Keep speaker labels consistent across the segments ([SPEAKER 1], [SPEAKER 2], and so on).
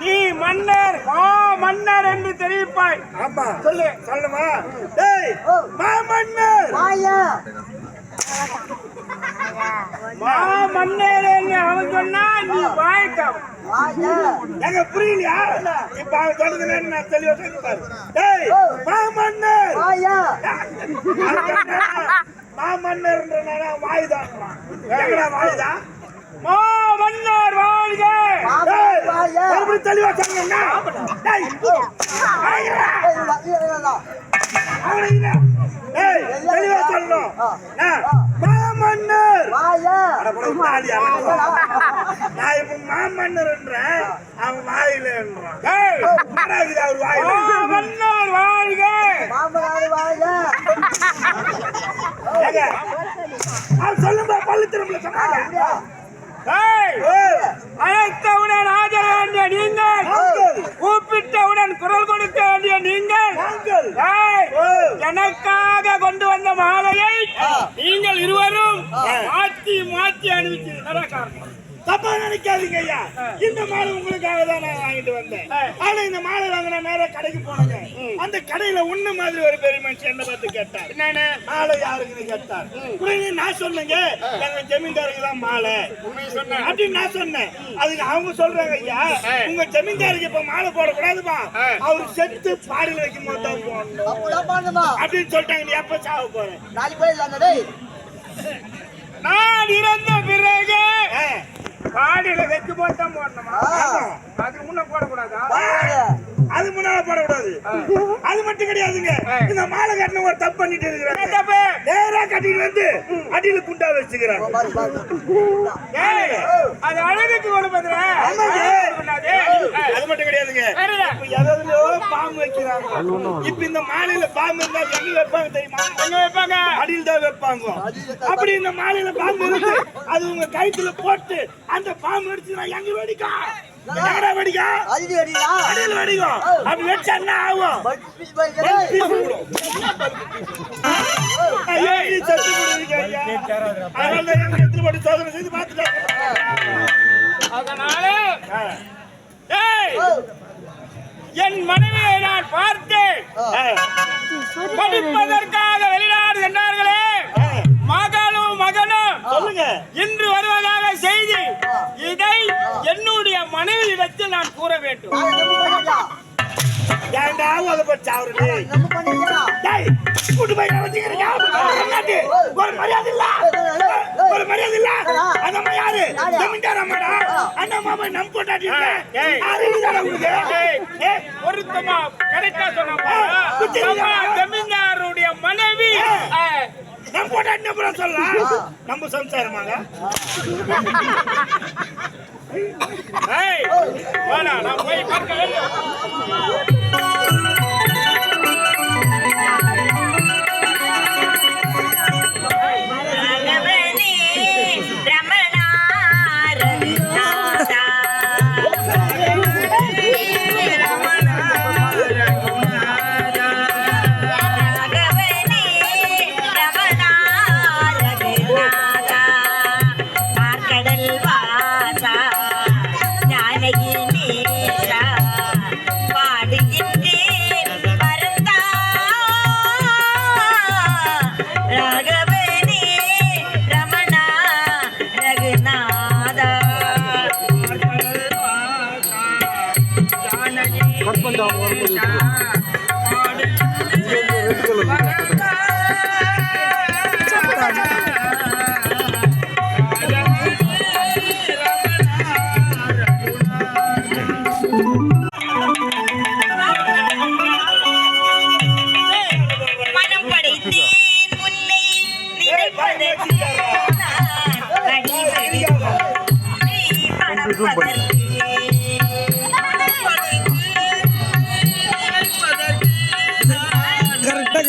[SPEAKER 1] நீ மன்னர் மா மன்னர் என்று தெரிவிப்பாய்.
[SPEAKER 2] ஆமா.
[SPEAKER 1] சொல்லு.
[SPEAKER 2] சொல்லுமா டேய் மாமன்னர்
[SPEAKER 3] வாயா.
[SPEAKER 1] மா மன்னர் என்று அவன் சொன்னா நீ வாய்க்கம்.
[SPEAKER 3] வாயா.
[SPEAKER 2] எங்க புரியலையா? இப்ப அவன் சொல்லுதுன்னு நான் தெளிவா சொல்லி பாரு டேய் மாமன்னர்
[SPEAKER 3] வாயா.
[SPEAKER 2] மாமன்னர்ன்றனால வாயுதான் எங்கடா வாயுதா?
[SPEAKER 1] மா மன்னர் வாழ்க.
[SPEAKER 2] மறுபடியும் தெளிவா. டேய் தெளிவா சொல்லணும். ஆ, மாமன்னர்? நான் இப்ப மாமன்னர்ன்றேன். அவன் அவர் வாயில.
[SPEAKER 1] மன்னர் வாழ்க!
[SPEAKER 2] சொல்லுங்க? பள்ளி திரும்ப சொன்னாங்க.
[SPEAKER 1] அழைத்தவுடன் ஆஜர வேண்டிய நீங்கள்! கூப்பிட்டவுடன் குரல் கொடுக்க வேண்டிய நீங்கள்! எனக்காக கொண்டு வந்த மாலையை நீங்கள் இருவரும் மாற்றி மாற்றி காரணம்.
[SPEAKER 2] தப்பா நினைக்காதீங்க ஐயா. இந்த மாலை உங்களுக்காக தான் நான் வாங்கிட்டு வந்தேன். ஆனா இந்த மாலை வாங்கின நேரம் கடைக்கு போனேங்க. அந்த கடையில உன்ன மாதிரி ஒரு பெரிய மனுஷன் என்ன பார்த்து கேட்டார்.
[SPEAKER 1] என்னன்னு?
[SPEAKER 2] மாலை யாருக்குன்னு கேட்டார். உடனே நான் சொன்னேங்க எங்க ஜமீன்தாருக்கு தான் மாலை. அப்படின்னு நான் சொன்னேன். அதுக்கு அவங்க சொல்றாங்க ஐயா உங்க ஜமீன்தாருக்கு இப்ப மாலை போடக்கூடாதுமா
[SPEAKER 1] ஆ.
[SPEAKER 2] அவரு செத்து பாடியில் வைக்கும் போது தான் போடணும். அப்படின்னு சொல்லிட்டாங்க நீ எப்ப சாவ போறேன்
[SPEAKER 1] நான் இறந்த பிறகு காடியில வைக்க போட்டான் போடணுமா?
[SPEAKER 3] ஆ.
[SPEAKER 1] அதுக்கு முன்ன போடக்கூடாதா?
[SPEAKER 2] அது முன்னால போடக்கூடாது. அது மட்டும் கிடையாதுங்க. இந்த மாலை கட்டின ஒரு தப்பு பண்ணிட்டு இருக்கிறாங்க
[SPEAKER 1] தப்பு?
[SPEAKER 2] நேரா கட்டிட்டு வந்து அடியில குண்டா வச்சுக்கிறாங்க
[SPEAKER 1] அது அழகுக்கு கொடுப்பதுல
[SPEAKER 2] ஆமாங்க.
[SPEAKER 1] அது
[SPEAKER 2] மட்டும் கிடையாதுங்க.
[SPEAKER 1] வேறயா?
[SPEAKER 2] பாம்பு வைக்கிறாங்க. இப்ப இந்த மாலையில பாம்பு இருந்தா எங்க வைப்பாங்க தெரியுமா?
[SPEAKER 1] எங்க வைப்பாங்க.
[SPEAKER 2] அடியில் தான் வைப்பாங்க. அப்படி இந்த மாலையில பாம்பு இருக்கு. அது உங்க கயித்துல போட்டு அந்த பாம்பு அடிச்சுனா எங்க வெடிக்கும்? எங்கடா
[SPEAKER 3] அடியா
[SPEAKER 2] அடியில் வெடிக்கும். அப்படி வச்சா என்ன ஆகும். ஐயோ, செத்து ஐயா. அதனால சோதனை செய்து பார்த்துட்டாங்க.
[SPEAKER 1] அதனால ஏய், என் மனைவியை நான் பார்த்தேன் படிப்பதற்காக வெளிநாடு சென்றார்களே. மகளும் மகனும்
[SPEAKER 2] சொல்லுங்க.
[SPEAKER 1] இன்று வருவதாக செய்தி. இதை என்னுடைய மனைவியிடத்தில் நான் கூற வேண்டும்.
[SPEAKER 3] நான் நம்ம பண்ணியா
[SPEAKER 2] ஏன்டா உதை போட்டு சாவுறது?
[SPEAKER 3] நம்ம பண்ணியா
[SPEAKER 2] டேய், கூட்டு போய் நான் வச்சுக்கிறேன். என்னது? ஒரு மரியாதை இல்ல? மரியாதை இல்ல? அந்த அம்மா யாரு? ஜமீன்தார் அம்மாடா? அந்த?
[SPEAKER 1] ஏய்.
[SPEAKER 2] அறிவுதாடா உனக்கு?
[SPEAKER 1] ஏய்,
[SPEAKER 2] ஏய்,
[SPEAKER 1] பொருத்தமா கரெக்டா சொன்ன? ஜமீன்தாருடைய மனைவி
[SPEAKER 2] நம்ம பொண்டாட்டின்னு அப்புறம் சொல்லலாம். நம்ம சம்சாரமாங்க
[SPEAKER 1] நான் போய் பார்க்க வேண்டும்
[SPEAKER 4] மனம்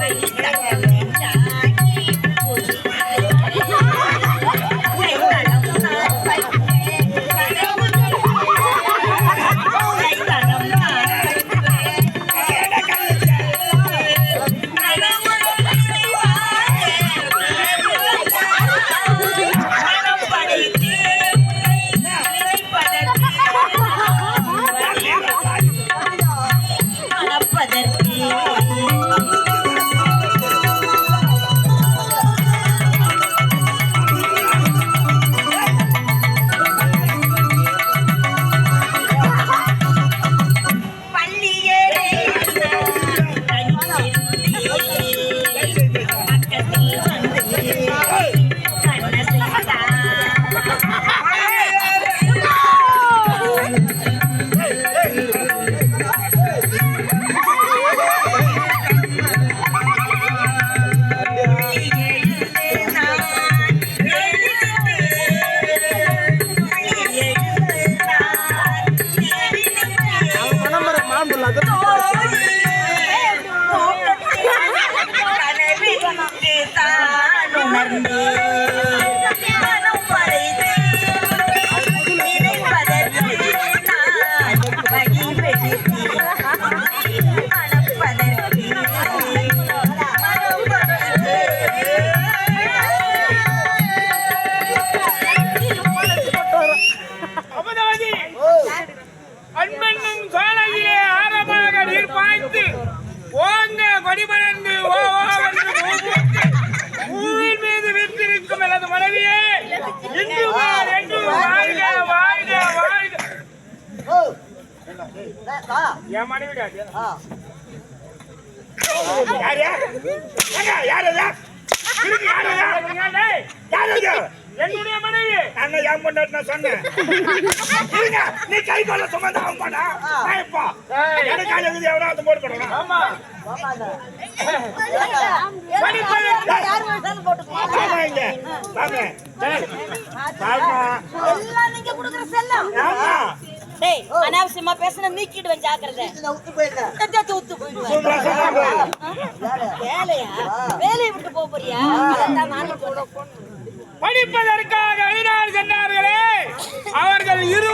[SPEAKER 3] வைக்க no.
[SPEAKER 1] என்
[SPEAKER 2] யாரு யாரு யாரு? யாரு இது?
[SPEAKER 1] என்னுடைய மனைவி
[SPEAKER 2] நான் என் பொண்டாட்டி நான் சொன்னேன் இருங்க, நீ கை கொள்ள சுமந்தா அவன் போடா. நான் இப்போ. எனக்கு விதி எவனா வந்து போட்டு போடுறான்.
[SPEAKER 1] ஆமா
[SPEAKER 3] அண்ணா.
[SPEAKER 5] யார்
[SPEAKER 2] வாங்க. வாங்க.
[SPEAKER 5] டேய் அனாவசியமா பேசுன நீக்கிடுவேன் ஜாக்கிரதை. தட்டி ஊத்து போயிடுவேன். வேலையா? வேலையை விட்டு போக போறியா?
[SPEAKER 1] படிப்பதற்காக வெளிநாடு சென்றார்களே. அவர்கள் இரு